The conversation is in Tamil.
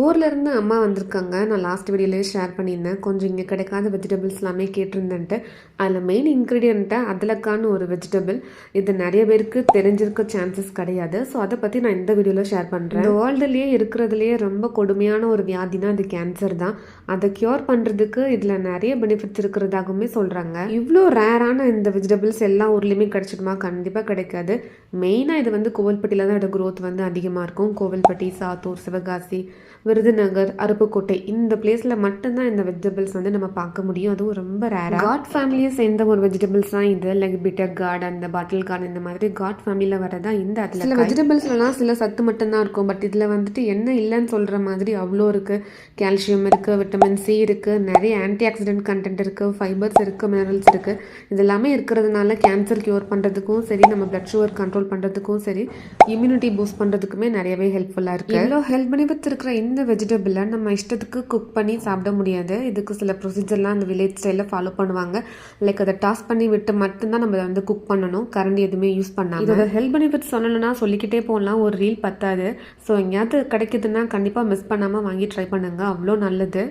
ஊர்லேருந்து அம்மா வந்திருக்காங்க. நான் லாஸ்ட் வீடியோலேயே ஷேர் பண்ணியிருந்தேன். கொஞ்சம் இங்கே கிடைக்காத வெஜிடபிள்ஸ் எல்லாமே கேட்டிருந்தேன்ட்டு. அதில் மெயின் இன்க்ரீடியண்ட்டை அதிலக்கான ஒரு வெஜிடபிள் இது நிறைய பேருக்கு தெரிஞ்சிருக்க சான்சஸ் கிடையாது. ஸோ அதை பற்றி நான் இந்த வீடியோவில் ஷேர் பண்ணுறேன் இந்த வேர்ல்டுலேயே இருக்கிறதுலையே ரொம்ப கொடுமையான ஒரு வியாதினா அது கேன்சர் தான். அதை க்யூர் பண்ணுறதுக்கு இதில் நிறைய பெனிஃபிட்ஸ் இருக்கிறதாகவுமே சொல்கிறாங்க இவ்வளோ ரேரான இந்த வெஜிடபிள்ஸ் எல்லா ஊர்லேயுமே கிடைச்சிடுமா கண்டிப்பாக கிடைக்காது. மெயினாக இது வந்து கோவில்பட்டியில் தான் இதோட க்ரோத் வந்து அதிகமாக இருக்கும். கோவில்பட்டி சாத்தூர் சிவகாசி விருதுநகர் அருப்புக்கோட்டை இந்த பிளேஸில் மட்டும்தான் இந்த வெஜிடபிள்ஸ் வந்து நம்ம பார்க்க முடியும். அதுவும் ரொம்ப ரேராக காட் ஃபேமிலியை சேர்ந்த ஒரு வெஜிடபிள்ஸ் தான் இது. லைக் பிட்டர் கார்டன் இந்த பாட்டில் கார்டன் இந்த மாதிரி காட் ஃபேமிலியில் வரதா இந்த அதில் சில வெஜிடபிள்ஸ்லாம் சில சத்து மட்டும்தான் இருக்கும். பட் இதில் வந்துட்டு என்ன இல்லைன்னு சொல்கிற மாதிரி அவ்வளோ இருக்குது கால்சியம் இருக்குது விட்டமின் சி இருக்குது நிறைய ஆன்டி ஆக்சிடென்ட் கண்டென்ட் இருக்குது ஃபைபர்ஸ் இருக்குது மினரல்ஸ் இருக்குது இது எல்லாமே இருக்கிறதுனால கேன்சர் க்யூர் பண்ணுறதுக்கும் சரி நம்ம பிளட் சுகர் கண்ட்ரோல் பண்ணுறதுக்கும் சரி இம்யூனிட்டி பூஸ்ட் பண்ணுறதுக்குமே நிறையவே ஹெல்ப்ஃபுல்லாக இருக்குது இவ்வளோ ஹெல்ப் பெனிஃபிட்ஸ் இருக்கிற இந்த வெஜிடபிளை நம்ம இஷ்டத்துக்கு குக் பண்ணி சாப்பிட முடியாது. இதுக்கு சில ப்ரொசீஜர்லாம் அந்த வில்லேஜ் ஸ்டைலில் ஃபாலோ பண்ணுவாங்க. லைக் அதை டாஸ் பண்ணி விட்டு மட்டும்தான் நம்ம வந்து குக் பண்ணணும். கரண்ட் எதுவுமே யூஸ் பண்ணாமல் இதோட ஹெல்த் பெனிஃபிட்ஸ் சொல்லணும்னா சொல்லிக்கிட்டே போகலாம். ஒரு ரீல் பத்தாது. ஸோ எங்கேயாவது கிடைக்குதுன்னா கண்டிப்பாக மிஸ் பண்ணாமல் வாங்கி ட்ரை பண்ணுங்கள் அவ்வளோ நல்லது.